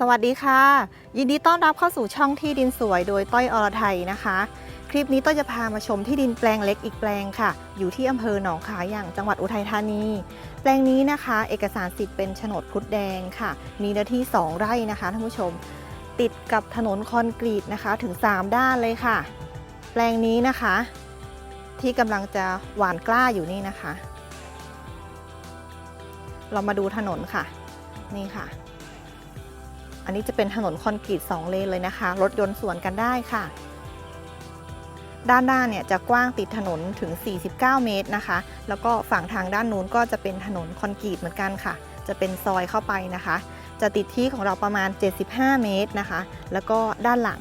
สวัสดีค่ะ ยินดีต้อนรับเข้าสู่ช่องที่ดินสวยโดยต้อยอรไทยนะคะ คลิปนี้ต้อยจะพามาชมที่ดินแปลงเล็กอีกแปลงค่ะ อยู่ที่อำเภอหนองขาอย่างจังหวัดอุทัยธานี แปลงนี้นะคะ เอกสารสิทธิ์เป็นโฉนดพุดแดงค่ะ มีเนื้อที่ 2 ไร่นะคะท่านผู้ชม ติดกับถนนคอนกรีตนะคะถึง 3 ด้านเลยค่ะ แปลงนี้นะคะ ที่กำลังจะหวานกล้าอยู่นี่นะคะ เรามาดูถนนค่ะ นี่ค่ะ อันนี้จะเป็นถนนคอนกรีต2เลนเลยนะคะ รถยนต์สวนกันได้ค่ะ ด้านหน้าเนี่ยจะกว้างติดถนนถึง 49 เมตรนะคะ แล้วก็ฝั่งทางด้านนู้นก็จะเป็นถนนคอนกรีตเหมือนกันค่ะ จะเป็นซอยเข้าไปนะคะ จะติดที่ของเราประมาณ 75 เมตรนะคะ แล้วก็ด้านหลัง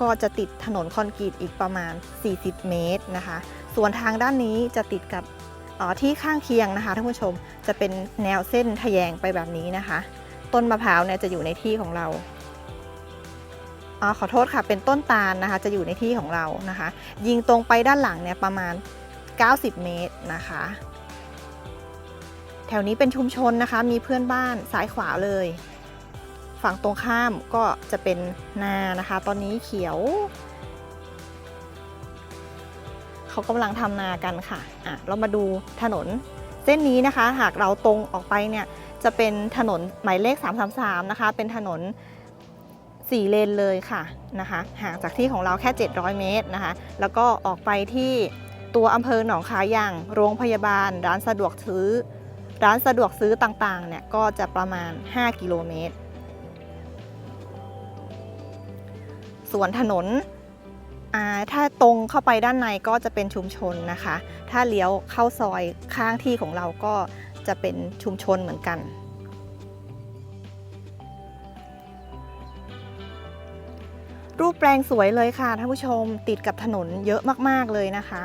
ก็จะติดถนนคอนกรีตอีกประมาณ 40 เมตรนะคะ ส่วนทางด้านนี้จะติดกับที่ข้างเคียงนะคะท่านผู้ชมจะเป็นแนวเส้นทะแยงไปแบบนี้นะคะ ต้นมะพร้าวเนี่ยจะอยู่ในที่ของเราออขอโทษค่ะ เป็นต้นตาลนะคะ จะอยู่ในที่ของเรานะคะ ยิงตรงไปด้านหลังเนี่ยประมาณ 90 เมตรนะคะ แถวนี้เป็นชุมชนนะคะ มีเพื่อนบ้านซ้ายขวาเลย ฝั่งตรงข้ามก็จะเป็นนานะคะ ตอนนี้เขียว เขากำลังทำนากันค่ะอะ เรามาดูถนนเส้นนี้นะคะ หากเราตรงออกไปเนี่ย จะเป็นถนนหมายเลข 333 นะคะ เป็นถนน 4 เลนเลยค่ะนะคะห่างจากที่ของเราแค่ 700 เมตรนะคะ แล้วก็ออกไปที่ตัวอำเภอหนองคายอย่างโรงพยาบาล ร้านสะดวกซื้อ ร้านสะดวกซื้อต่างๆเนี่ยก็จะประมาณ 5 กิโลเมตร ส่วนถนนถ้าตรงเข้าไปด้านในก็จะเป็นชุมชนนะคะ ถ้าเลี้ยวเข้าซอยข้างที่ของเราก็ จะเป็นชุมชนเหมือนกัน รูปแปลงสวยเลยค่ะท่านผู้ชมติดกับถนนเยอะมากๆเลยนะคะ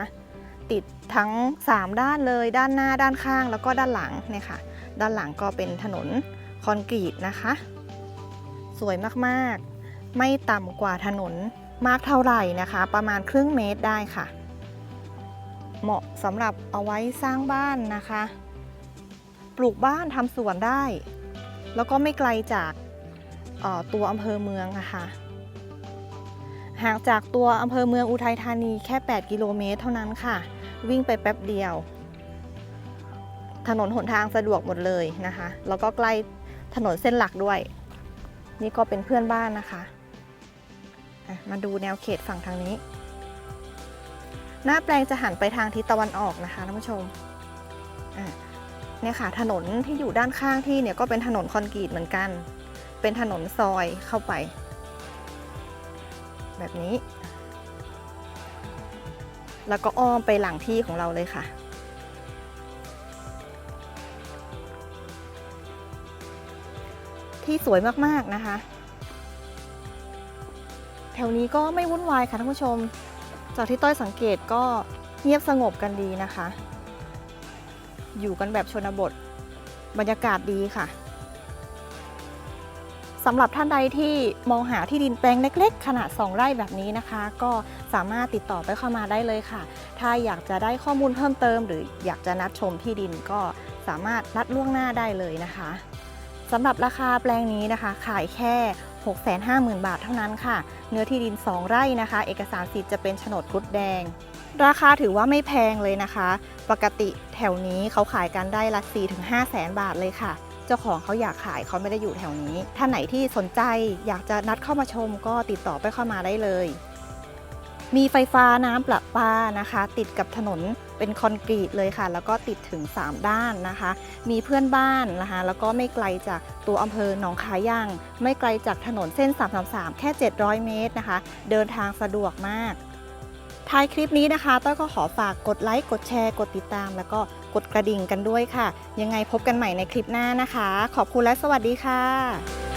ติดทั้ง 3 ด้านเลยด้านหน้าด้านข้างแล้วก็ด้านหลังเนี่ยค่ะ ด้านหลังก็เป็นถนนคอนกรีตนะคะ สวยมากๆ ไม่ต่ำกว่าถนนมากเท่าไหร่นะคะ ประมาณครึ่งเมตรได้ค่ะ เหมาะสำหรับเอาไว้สร้างบ้านนะคะ ปลูกบ้านทำสวนได้ แล้วก็ไม่ไกลจากตัวอำเภอเมืองนะคะห่างจากตัวอำเภอเมืองอุทัยธานีแค่ 8 กิโลเมตรเท่านั้นค่ะ วิ่งไปแป๊บเดียว ถนนหนทางสะดวกหมดเลยนะคะ แล้วก็ใกล้ถนนเส้นหลักด้วย นี่ก็เป็นเพื่อนบ้านนะคะมาดูแนวเขตฝั่งทางนี้ หน้าแปลงจะหันไปทางทิศตะวันออกนะคะท่านผู้ชมอะ เนี่ยค่ะถนนที่อยู่ด้านข้างที่เนี่ยก็เป็นถนนคอนกรีตเหมือนกัน เป็นถนนซอยเข้าไป แบบนี้ แล้วก็อ้อมไปหลังที่ของเราเลยค่ะที่สวยมากๆนะคะ แถวนี้ก็ไม่วุ่นวายค่ะท่านผู้ชม จากที่ต้อยสังเกตก็เงียบสงบกันดีนะคะ อยู่กันแบบชนบท บรรยากาศดีค่ะสำหรับท่านใดที่มองหาที่ดินแปลงเล็ก ๆ ขนาด 2 ไร่แบบนี้นะคะ ก็สามารถติดต่อไปเข้ามาได้เลยค่ะ ถ้าอยากจะได้ข้อมูลเพิ่มเติม หรืออยากจะนัดชมที่ดินก็สามารถนัดล่วงหน้าได้เลยนะคะสำหรับราคาแปลงนี้นะคะ ขายแค่ 650,000 บาทเท่านั้นค่ะ เนื้อที่ดิน 2 ไร่นะคะ เอกสารสิทธิ์จะเป็นโฉนดพุดแดง ราคาถือว่าไม่แพงเลยนะคะ ปกติแถวนี้เขาขายกันได้ละ4-5แสนบาทเลยค่ะ เจ้าของเขาอยากขายเขาไม่ได้อยู่แถวนี้ ท่านไหนที่สนใจอยากจะนัดเข้ามาชมก็ติดต่อไปเข้ามาได้เลย มีไฟฟ้าน้ำประปานะคะ ติดกับถนนเป็นคอนกรีตเลยค่ะ แล้วก็ติดถึง 3 ด้านนะคะ มีเพื่อนบ้านนะคะ แล้วก็ไม่ไกลจากตัวอำเภอหนองคายย่าง ไม่ไกลจากถนนเส้น 333 แค่ 700 เมตรนะคะ เดินทางสะดวกมาก ท้ายคลิปนี้นะคะต้อยก็ขอฝากกดไลค์กดแชร์ กดติดตาม แล้วก็กดกระดิ่งกันด้วยค่ะ ยังไงพบกันใหม่ในคลิปหน้านะคะ ขอบคุณและสวัสดีค่ะ